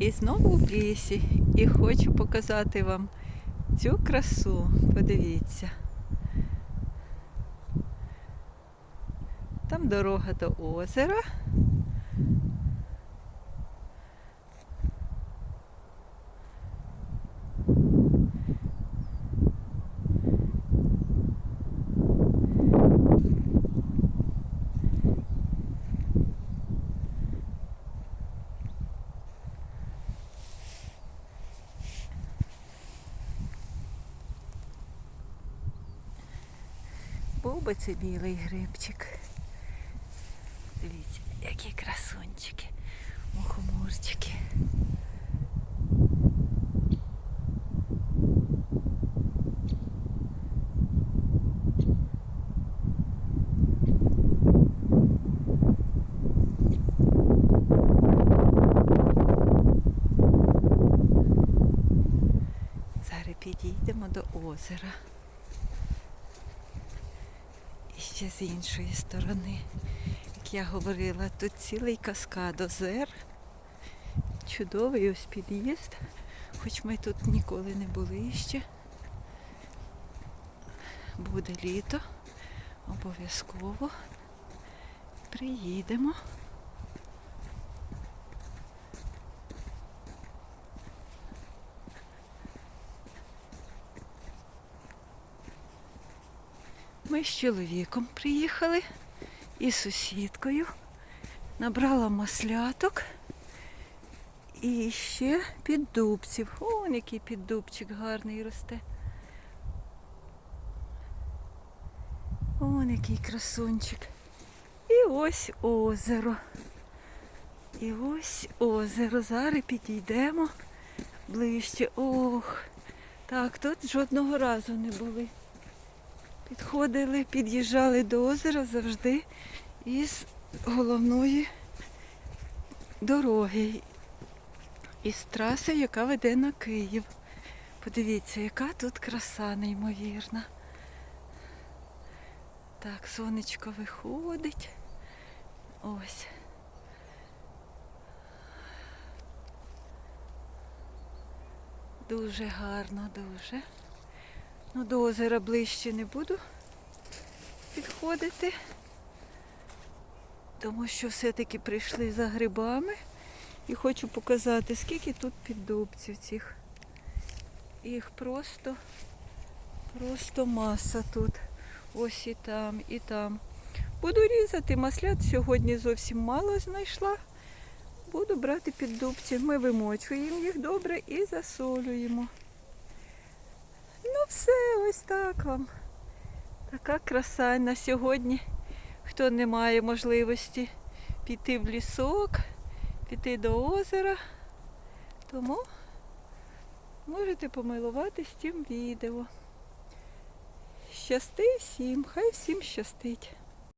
І знову в лісі. І хочу показати вам цю красу. Подивіться. Там дорога до озера. Це білий грибчик. Дивіться, які красунчики, мухоморчики. Зараз підійдемо до озера. І ще з іншої сторони, як я говорила, тут цілий каскад озер. Чудовий ось під'їзд, хоч ми тут ніколи не були ще. Буде літо, обов'язково приїдемо. Ми з чоловіком приїхали і сусідкою. Набрала масляток і ще піддубців. О, який піддубчик гарний росте. О, який красунчик. І ось озеро. І ось озеро. Зараз підійдемо ближче. Ох, так, тут жодного разу не були. Підходили, під'їжджали до озера завжди із головної дороги, із траси, яка веде на Київ. Подивіться, яка тут краса неймовірна. Так, сонечко виходить. Ось. Дуже гарно, дуже. Ну, до озера ближче не буду підходити, тому що все-таки прийшли за грибами і хочу показати, скільки тут піддубців цих. Їх просто, просто маса тут. Ось і там, і там. Буду різати маслят сьогодні зовсім мало знайшла. Буду брати піддубці. Ми вимочуємо їх добре і засолюємо. Все, ось так вам. Така краса на сьогодні. Хто не має можливості піти в лісок, піти до озера, тому можете помилуватись цим відео. Щасти всім, хай всім щастить.